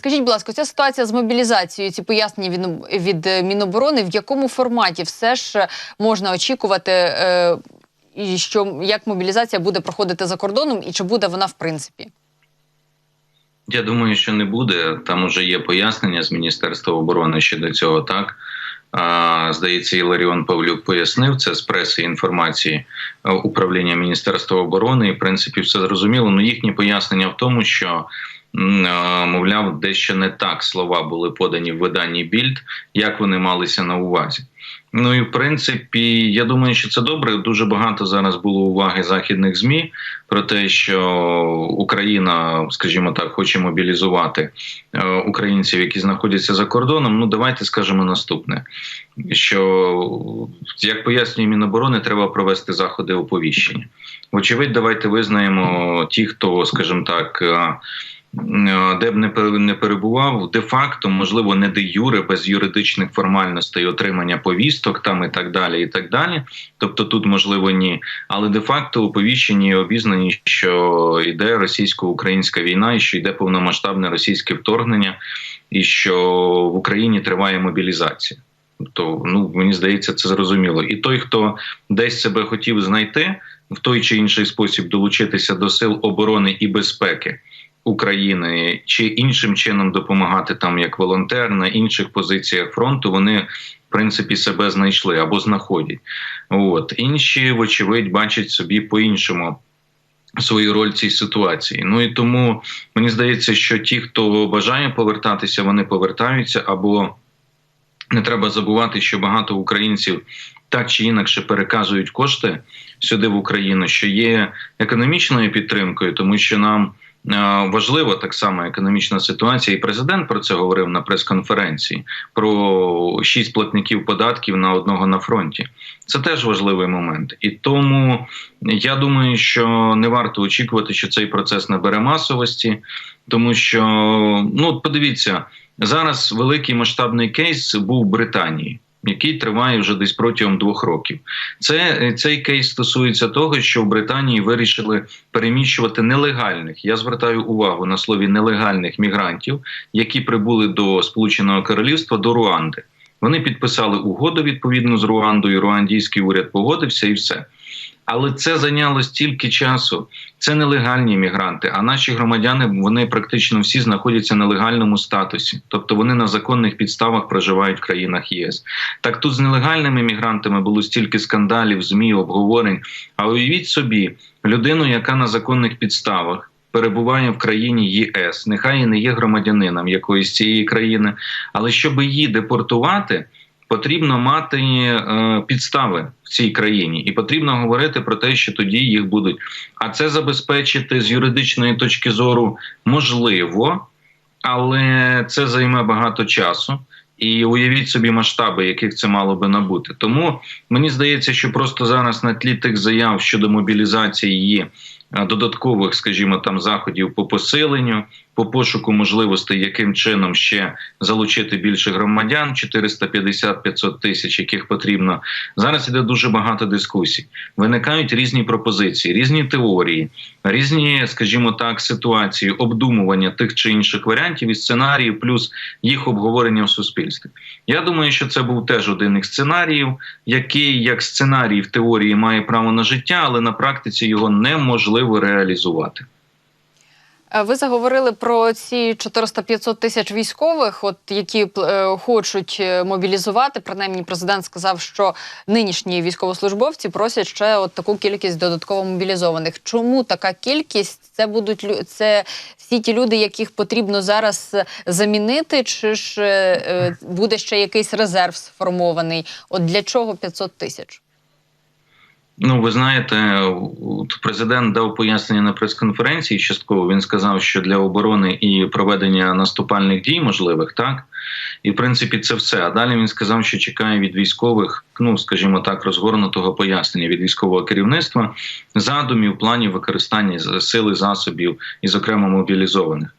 Скажіть, будь ласка, ця ситуація з мобілізацією, ці пояснення від, від е, Міноборони, в якому форматі все ж е, можна очікувати, е, що як мобілізація буде проходити за кордоном, і чи буде вона в принципі? Я думаю, що не буде. Там уже є пояснення з Міністерства оборони щодо цього. Так здається, Іларіон Павлюк пояснив це з преси інформації е, управління Міністерства оборони. І в принципі все зрозуміло. Ну їхнє пояснення в тому, що мовляв, дещо не так слова були подані в виданні Більд, як вони малися на увазі. Ну і в принципі, я думаю, що це добре. Дуже багато зараз було уваги західних змі про те, що Україна, скажімо так, хоче мобілізувати е, українців, які знаходяться за кордоном. Ну давайте скажемо наступне: що як пояснює Міноборони, треба провести заходи оповіщення. Вочевидь, давайте визнаємо ті, хто, скажімо так. Е, де б не перебував, де-факто, можливо, не де юре, без юридичних формальностей отримання повісток там і так далі. і так далі. Тобто тут, можливо, ні. Але де-факто оповіщені і обізнані, що йде російсько-українська війна, і що йде повномасштабне російське вторгнення, і що в Україні триває мобілізація. Тобто, ну мені здається, це зрозуміло. І той, хто десь себе хотів знайти в той чи інший спосіб долучитися до сил оборони і безпеки. України чи іншим чином допомагати там як волонтер на інших позиціях фронту, вони в принципі себе знайшли або знаходять. От інші, вочевидь, бачать собі по-іншому. Свою роль в цій ситуації. Ну і тому мені здається, що ті, хто бажає повертатися, вони повертаються, або не треба забувати, що багато українців так чи інакше переказують кошти сюди в Україну, що є економічною підтримкою, тому що нам Важлива так само економічна ситуація, і президент про це говорив на прес-конференції про шість платників податків на одного на фронті. Це теж важливий момент, і тому я думаю, що не варто очікувати, що цей процес набере масовості, тому що ну подивіться зараз великий масштабний кейс був в Британії. Який триває вже десь протягом двох років, це цей кейс стосується того, що в Британії вирішили переміщувати нелегальних. Я звертаю увагу на слові нелегальних мігрантів, які прибули до Сполученого Королівства до Руанди. Вони підписали угоду відповідно з Руандою. Руандійський уряд погодився і все. Але це зайняло стільки часу. Це нелегальні мігранти. А наші громадяни вони практично всі знаходяться на легальному статусі, тобто вони на законних підставах проживають в країнах ЄС. Так тут з нелегальними мігрантами було стільки скандалів, змі, обговорень. А уявіть собі людину, яка на законних підставах. Перебуває в країні ЄС, нехай і не є громадянином якоїсь цієї країни, але щоб її депортувати, потрібно мати е, підстави в цій країні, і потрібно говорити про те, що тоді їх будуть. А це забезпечити з юридичної точки зору можливо, але це займе багато часу. І уявіть собі масштаби, яких це мало би набути. Тому мені здається, що просто зараз на тлі тих заяв щодо мобілізації додаткових, скажімо, там заходів по посиленню, по пошуку можливостей, яким чином ще залучити більше громадян, 450-500 тисяч, яких потрібно. Зараз іде дуже багато дискусій. Виникають різні пропозиції, різні теорії, різні, скажімо так, ситуації, обдумування тих чи інших варіантів і сценаріїв, плюс їх обговорення в суспільстві. Я думаю, що це був теж один із сценаріїв, який як сценарій в теорії має право на життя, але на практиці його неможливо реалізувати. Е, Ви заговорили про ці 400-500 тисяч військових, от які е, хочуть е, мобілізувати. Принаймні, президент сказав, що нинішні військовослужбовці просять ще от таку кількість додатково мобілізованих. Чому така кількість? Це будуть це всі ті люди, яких потрібно зараз е, замінити, чи ж е, буде ще якийсь резерв сформований? От для чого 500 тисяч? Ну, ви знаєте, президент дав пояснення на прес-конференції. Частково він сказав, що для оборони і проведення наступальних дій можливих, так і в принципі це все. А далі він сказав, що чекає від військових, ну скажімо так, розгорнутого пояснення від військового керівництва задумів, планів використання сили засобів і, зокрема, мобілізованих.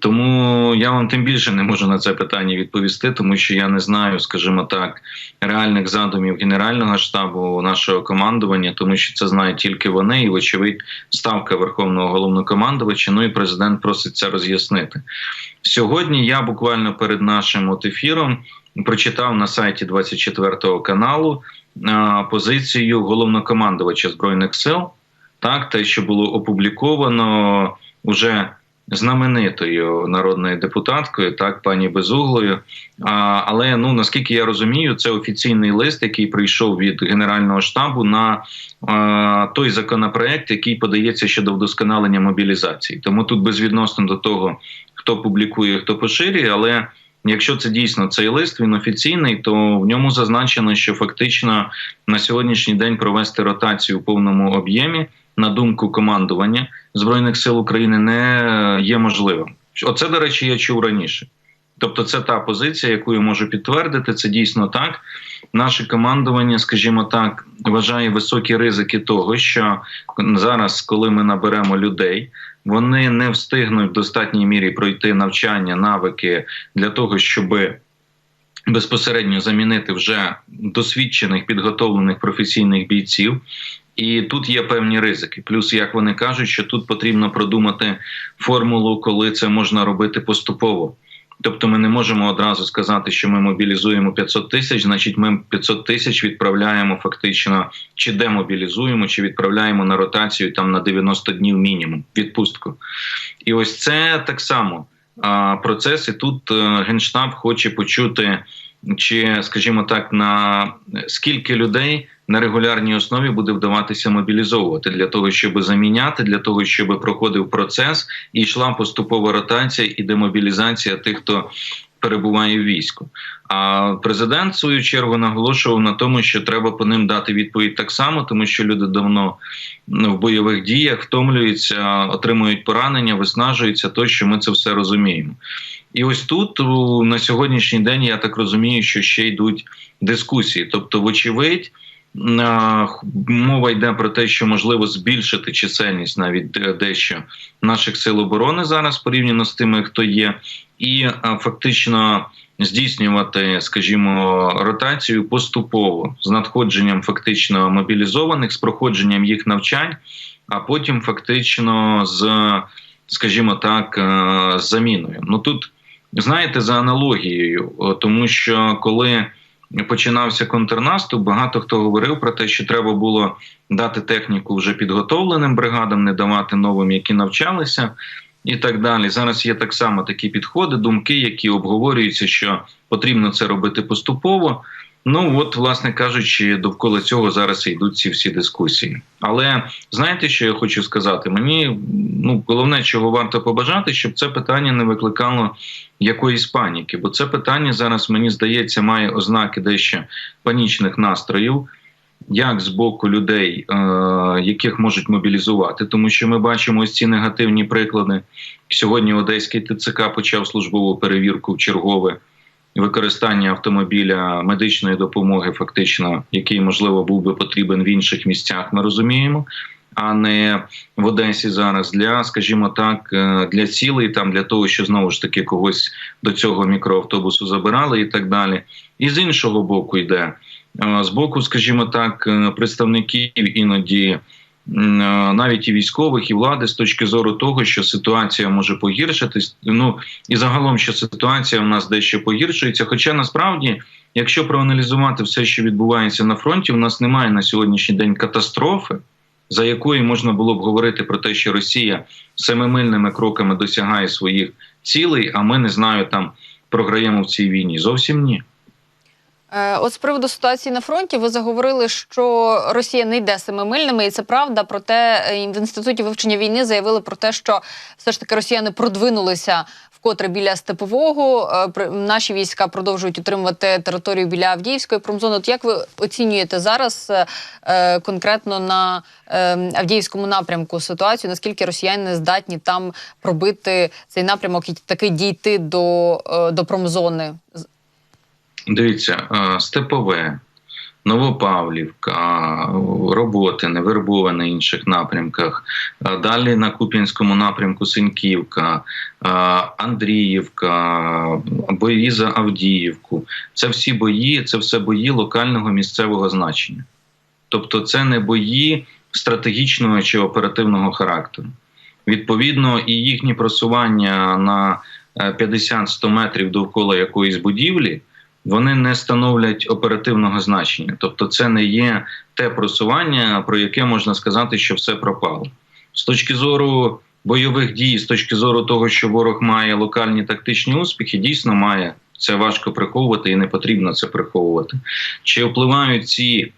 Тому я вам тим більше не можу на це питання відповісти, тому що я не знаю, скажімо так, реальних задумів Генерального штабу нашого командування, тому що це знають тільки вони, і вочевидь, ставка Верховного головнокомандувача. Ну і президент просить це роз'яснити. Сьогодні я буквально перед нашим от ефіром прочитав на сайті 24 каналу позицію головнокомандувача збройних сил. Так, те, що було опубліковано уже знаменитою народною депутаткою, так пані Безуглою. А, але ну наскільки я розумію, це офіційний лист, який прийшов від Генерального штабу на а, той законопроект, який подається щодо вдосконалення мобілізації. Тому тут безвідносно до того, хто публікує, хто поширює, але. Якщо це дійсно цей лист, він офіційний, то в ньому зазначено, що фактично на сьогоднішній день провести ротацію в повному об'ємі, на думку командування збройних сил України, не є можливим. Оце, до речі, я чув раніше. Тобто, це та позиція, яку я можу підтвердити. Це дійсно так. Наше командування, скажімо так, вважає високі ризики того, що зараз, коли ми наберемо людей, вони не встигнуть в достатній мірі пройти навчання, навики для того, щоб безпосередньо замінити вже досвідчених підготовлених професійних бійців. І тут є певні ризики. Плюс, як вони кажуть, що тут потрібно продумати формулу, коли це можна робити поступово. Тобто, ми не можемо одразу сказати, що ми мобілізуємо 500 тисяч, значить, ми 500 тисяч відправляємо фактично, чи демобілізуємо, чи відправляємо на ротацію там на 90 днів мінімум відпустку. І ось це так само процес. І тут генштаб хоче почути, чи, скажімо так, на скільки людей на регулярній основі буде вдаватися мобілізовувати для того, щоб заміняти, для того, щоб проходив процес і йшла поступова ротація і демобілізація тих, хто перебуває в війську. А президент в свою чергу наголошував на тому, що треба по ним дати відповідь так само, тому що люди давно в бойових діях втомлюються, отримують поранення, виснажуються, то що ми це все розуміємо. І ось тут на сьогоднішній день я так розумію, що ще йдуть дискусії, тобто, вочевидь. Мова йде про те, що можливо збільшити чисельність навіть дещо наших сил оборони зараз порівняно з тими, хто є, і фактично здійснювати, скажімо, ротацію поступово з надходженням фактично мобілізованих, з проходженням їх навчань, а потім фактично з, скажімо так, заміною. Ну тут знаєте, за аналогією, тому що коли починався контрнаступ, багато хто говорив про те, що треба було дати техніку вже підготовленим бригадам, не давати новим, які навчалися, і так далі. Зараз є так само такі підходи, думки, які обговорюються, що потрібно це робити поступово. Ну от, власне кажучи, довкола цього зараз йдуть ці всі дискусії. Але знаєте, що я хочу сказати? Мені ну головне, чого варто побажати, щоб це питання не викликало якоїсь паніки, бо це питання зараз мені здається має ознаки дещо панічних настроїв. Як з боку людей, е, яких можуть мобілізувати, тому що ми бачимо ось ці негативні приклади. Сьогодні Одеський ТЦК почав службову перевірку в чергове використання автомобіля медичної допомоги, фактично, який можливо був би потрібен в інших місцях. Ми розуміємо. А не в Одесі зараз для, скажімо так, для цілей там для того, що знову ж таки когось до цього мікроавтобусу забирали, і так далі. І з іншого боку йде з боку, скажімо так, представників іноді навіть і військових, і влади з точки зору того, що ситуація може погіршитись. Ну і загалом, що ситуація в нас дещо погіршується. Хоча насправді, якщо проаналізувати все, що відбувається на фронті, у нас немає на сьогоднішній день катастрофи, за якою можна було б говорити про те, що Росія семимильними кроками досягає своїх цілей, а ми не знаю, там програємо в цій війні. Зовсім ні. Е, от з приводу ситуації на фронті, ви заговорили, що Росія не йде семимильними, і це правда. Проте е, в інституті вивчення війни заявили про те, що все ж таки росіяни продвинулися вкотре біля степового. Е, наші війська продовжують утримувати територію біля Авдіївської промзони. От як ви оцінюєте зараз конкретно на Авдіївському напрямку ситуацію? Наскільки росіяни здатні там пробити цей напрямок і таки дійти до, до промзони? Дивіться, степове, Новопавлівка, роботи, невербоване інших напрямках. Е, Далі на Куп'янському напрямку Синьківка, е, Андріївка, бої за Авдіївку. Це всі бої, це все бої локального місцевого значення. Тобто, це не бої стратегічного чи оперативного характеру. Відповідно, і їхні просування на е, 50-100 метрів довкола якоїсь будівлі вони не становлять оперативного значення. Тобто, це не є те просування, про яке можна сказати, що все пропало. З точки зору бойових дій, з точки зору того, що ворог має локальні тактичні успіхи, дійсно має. Це важко приховувати і не потрібно це приховувати. Чи впливають ці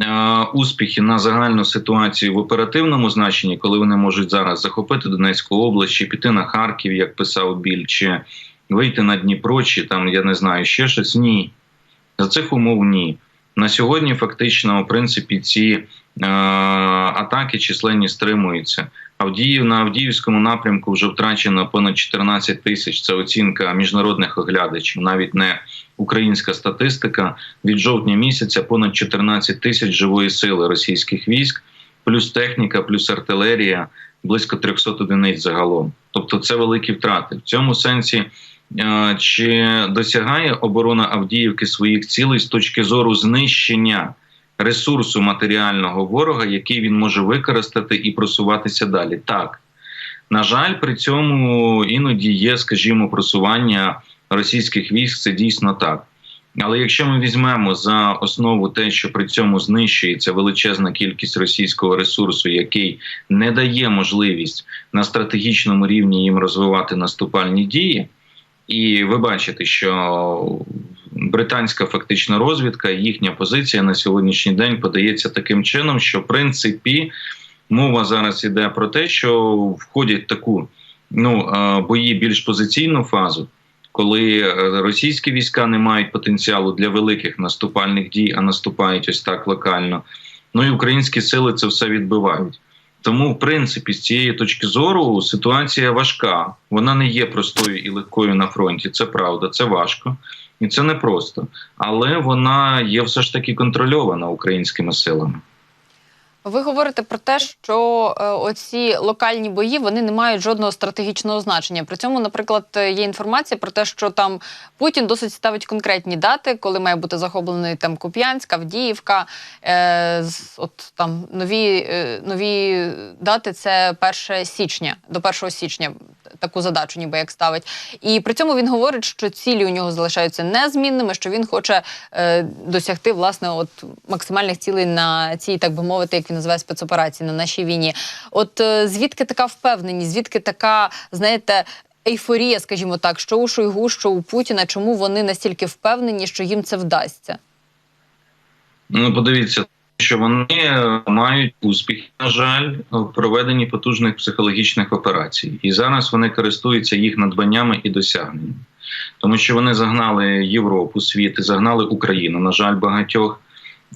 е, успіхи на загальну ситуацію в оперативному значенні, коли вони можуть зараз захопити Донецьку область, чи піти на Харків, як писав Біль, чи вийти на Дніпро, чи там я не знаю ще щось? Ні. За цих умов ні. На сьогодні фактично, в принципі, ці е, атаки численні стримуються. Авдіїв на Авдіївському напрямку вже втрачено понад 14 тисяч. Це оцінка міжнародних оглядачів, навіть не українська статистика. Від жовтня місяця понад 14 тисяч живої сили російських військ, плюс техніка, плюс артилерія, близько 300 одиниць загалом. Тобто це великі втрати. В цьому сенсі. Чи досягає оборона Авдіївки своїх цілей з точки зору знищення ресурсу матеріального ворога, який він може використати і просуватися далі? Так. На жаль, при цьому іноді є, скажімо, просування російських військ. Це дійсно так. Але якщо ми візьмемо за основу те, що при цьому знищується величезна кількість російського ресурсу, який не дає можливість на стратегічному рівні їм розвивати наступальні дії, і ви бачите, що британська фактична розвідка, їхня позиція на сьогоднішній день подається таким чином, що в принципі мова зараз іде про те, що входять таку ну е, бої більш позиційну фазу. Коли е, російські війська не мають потенціалу для великих наступальних дій, а наступають ось так локально, ну і українські сили це все відбивають. Тому, в принципі, з цієї точки зору ситуація важка. Вона не є простою і легкою на фронті. Це правда, це важко і це непросто. Але вона є все ж таки контрольована українськими силами. Ви говорите про те, що е, оці локальні бої вони не мають жодного стратегічного значення. При цьому, наприклад, е, є інформація про те, що там Путін досить ставить конкретні дати, коли має бути захоплений там Куп'янська, Авдіївка. Е, от там нові, е, нові дати це 1 січня, до 1 січня таку задачу, ніби як ставить. І при цьому він говорить, що цілі у нього залишаються незмінними, що він хоче е, досягти власне от максимальних цілей на цій, так би мовити, як він називає спецоперації на нашій війні. От е, звідки така впевненість, звідки така, знаєте. Ейфорія, скажімо так, що у Шойгу, що у Путіна, чому вони настільки впевнені, що їм це вдасться? Ну, подивіться, що вони е, мають успіх, на жаль, в проведенні потужних психологічних операцій, і зараз вони користуються їх надбаннями і досягненнями, тому що вони загнали Європу, світ і загнали Україну. На жаль, багатьох.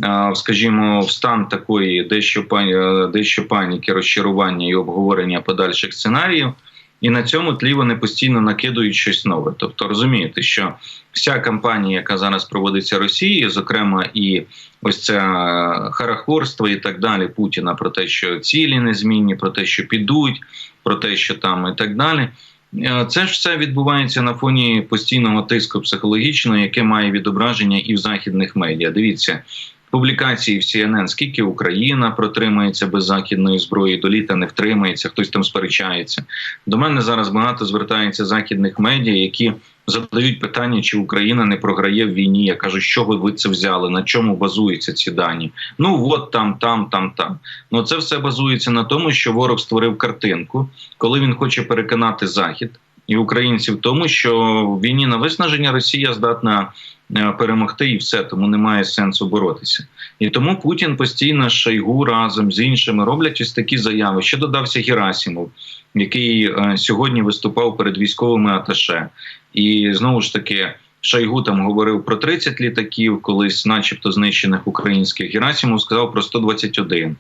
е, Скажімо, в стан такої дещо е, дещо паніки, розчарування і обговорення подальших сценаріїв, і на цьому тлі вони постійно накидують щось нове. Тобто розумієте, що вся кампанія, яка зараз проводиться Росією, зокрема і ось це харахорство і так далі Путіна про те, що цілі незмінні, про те, що підуть, про те, що там і так далі. Е, Це ж все відбувається на фоні постійного тиску психологічного, яке має відображення і в західних медіа. Дивіться. Публікації в CNN, скільки Україна протримається без західної зброї, до літа не втримається, хтось там сперечається. До мене зараз багато звертається західних медіа, які задають питання, чи Україна не програє в війні. Я кажу, що ви, ви це взяли, на чому базуються ці дані? Ну от там, там, там, там. Ну це все базується на тому, що ворог створив картинку, коли він хоче переконати Захід і українців в тому, що в війні на виснаження Росія здатна е, перемогти, і все тому немає сенсу боротися. І тому Путін постійно Шойгу разом з іншими роблять ось такі заяви. Ще додався Герасімов, який е, сьогодні виступав перед військовими аташе. І знову ж таки, Шойгу там говорив про 30 літаків, колись, начебто, знищених українських. Герасімов сказав про 121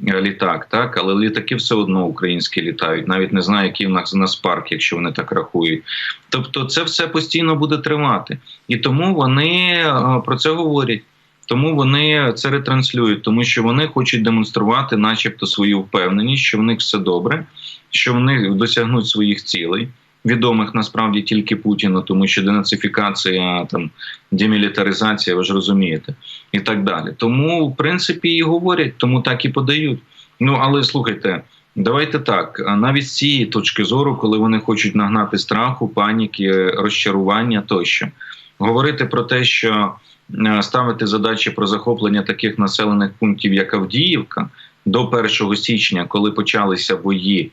літак, так, але літаки все одно українські літають. Навіть не знаю, який в нас у нас парк, якщо вони так рахують. Тобто, це все постійно буде тривати, і тому вони е, про це говорять. Тому вони це ретранслюють, тому що вони хочуть демонструвати, начебто, свою впевненість, що в них все добре, що вони досягнуть своїх цілей, відомих насправді тільки Путіну, тому що денацифікація, там демілітаризація, ви ж розумієте, і так далі. Тому, в принципі, і говорять, тому так і подають. Ну але слухайте. Давайте так. Навіть з цієї точки зору, коли вони хочуть нагнати страху, паніки, розчарування тощо, говорити про те, що е, ставити задачі про захоплення таких населених пунктів, як Авдіївка, до 1 січня, коли почалися бої,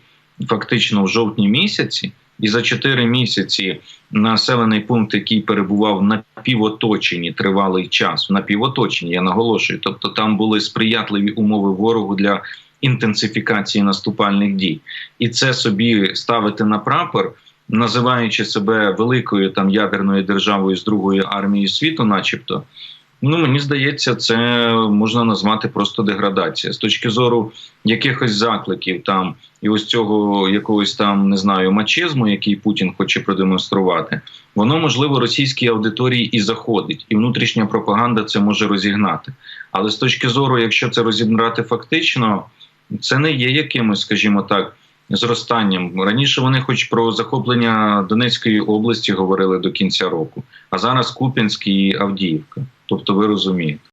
фактично в жовтні місяці, і за 4 місяці населений пункт, який перебував на півоточенні тривалий час, на півоточенні, я наголошую, тобто там були сприятливі умови ворогу для інтенсифікації наступальних дій, і це собі ставити на прапор, називаючи себе великою там ядерною державою з другої армії світу, начебто. Ну мені здається, це можна назвати просто деградація з точки зору якихось закликів там і ось цього якогось там не знаю мачизму, який Путін хоче продемонструвати. Воно можливо російській аудиторії і заходить, і внутрішня пропаганда це може розігнати. Але з точки зору, якщо це розібрати фактично, це не є якимось, скажімо так, зростанням. Раніше вони, хоч про захоплення Донецької області, говорили до кінця року, а зараз Куп'янськ і Авдіївка. Тобто, ви розумієте.